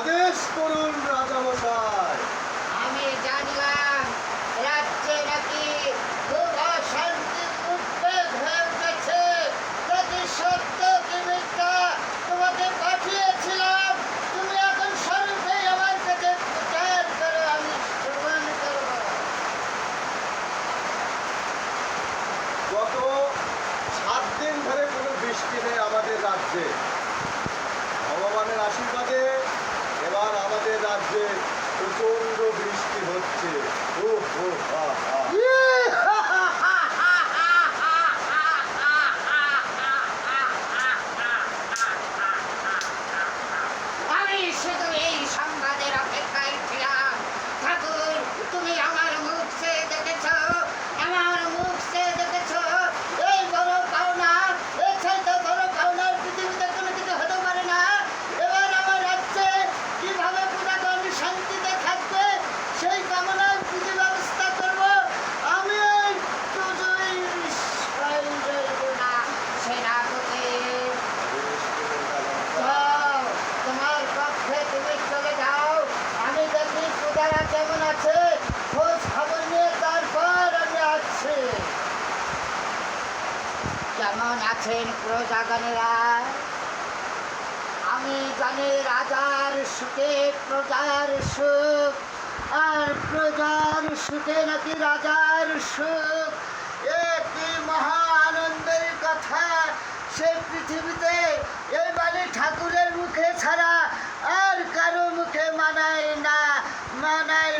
আদেশ করুন রাজামশাই। আমি জানলাম রাজ্যে নাকি খুব অশান্তি উদ্বেগ হয়ে উঠেছে। যদি সত্য কি তোমাকে পাঠিয়েছিলাম তুমি এখন স্বরূপে আমার কাছে প্রচার করো আমি করব। গত সাত দিন ধরে কোনো বৃষ্টি নেই আমাদের রাজ্যে ভগবানের আশীর্বাদে এবার আমাদের রাজ্যে প্রচণ্ড বৃষ্টি হচ্ছে। ও হো হা আছেন প্রজাগণেরা। আমি জানি রাজার সুখে প্রজার সুখ, আর প্রজার সুখে নাকি রাজার সুখ। এ কি মহা আনন্দের কথা, সে পৃথিবীতে মানে ঠাকুরের মুখে ছাড়া আর কারও মুখে মানায় না, মানায়